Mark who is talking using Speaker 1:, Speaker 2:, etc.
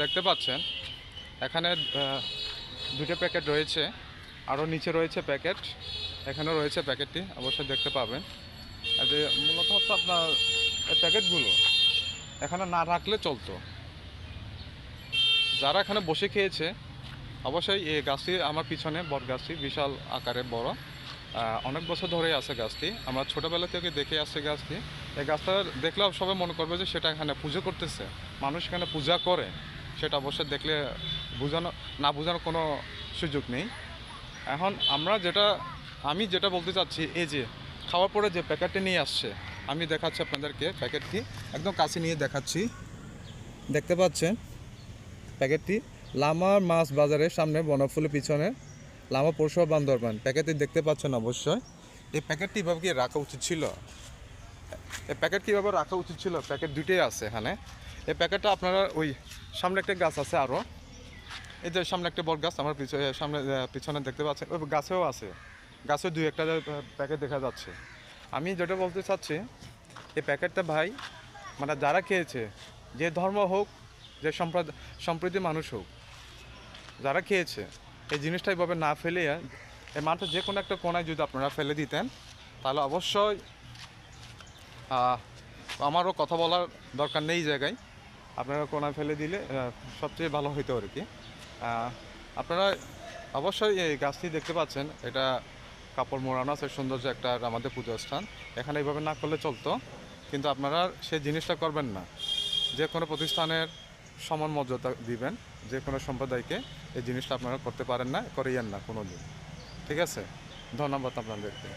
Speaker 1: দেখতে পাচ্ছেন, এখানে দুটো প্যাকেট রয়েছে। আরও নিচে রয়েছে প্যাকেট। এখানেও রয়েছে প্যাকেটটি, অবশ্যই দেখতে পাবেন। যে মূলত হচ্ছে আপনার প্যাকেটগুলো, এখানে না রাখলে চলতো। যারা এখানে বসে খেয়েছে, অবশ্যই এই গাছটি আমার পিছনে বট গাছটি বিশাল আকারে বড়। অনেক বছর ধরেই আছে গাছটি। আমরা ছোটোবেলা থেকে দেখে আসছে গাছটি। এই গাছটা দেখলেও সবাই মনে করবে যে সেটা এখানে পুজো করতেছে। মানুষ এখানে পূজা করে, সেটা অবশ্যই দেখলে বোঝানো, না বোঝানোর কোনো সুযোগ নেই। এখন আমরা যেটা, আমি যেটা বলতে চাচ্ছি, এই যে খাওয়ার পরে যে প্যাকেটটি নিয়ে আসছে, আমি দেখাচ্ছি আপনাদেরকে প্যাকেটটি। একদম কাছে নিয়ে দেখাচ্ছি। দেখতে পাচ্ছেন প্যাকেটটি? লামার মাছ বাজারের সামনে বনফুলের পিছনে। লামা পৌরসভা বান্দরবান প্যাকেটটি দেখতে পাচ্ছেন অবশ্যই। এই প্যাকেটটি এভাবে কি রাখা উচিত ছিল? এই প্যাকেট কীভাবে রাখা উচিত ছিল? প্যাকেট দুটোই আছে এখানে। এই প্যাকেটটা আপনারা ওই সামনে একটা গাছ আছে আরও এই যে সামনে একটা বড় গাছ, আমার পিছনে, সামনে পিছনে দেখতে পাচ্ছেন, ওই গাছেও আছে। গাছে দুই একটা প্যাকেট দেখা যাচ্ছে। আমি যেটা বলতে চাচ্ছি, এই প্যাকেটটা ভাই মানে যারা খেয়েছে, যে ধর্ম হোক, যে সম্প্রদায় সম্প্রীতি মানুষ হোক, যারা খেয়েছে এই জিনিসটা এইভাবে না ফেলে এই মাঠে যে কোনো একটা কোনায় যদি আপনারা ফেলে দিতেন, তাহলে অবশ্যই আমারও কথা বলার দরকার নেই জায়গায়। আপনারা কোনায় ফেলে দিলে সবচেয়ে ভালো হইতো আর কি। আপনারা অবশ্যই এই গাছটি দেখতে পাচ্ছেন, এটা কাপড় মোড়ানো আছে, সৌন্দর্য একটা আমাদের পুজো স্থান। এখানে এইভাবে না করলে চলতো, কিন্তু আপনারা সেই জিনিসটা করবেন না। যে কোনো প্রতিষ্ঠানের সমান মর্যাদা দিবেন যে কোনো সম্প্রদায়কে এই জিনিসটা আপনারা করতে পারেন না, করিয়েন না কোনো দিন ঠিক আছে? ধন্যবাদ আপনাদেরকে।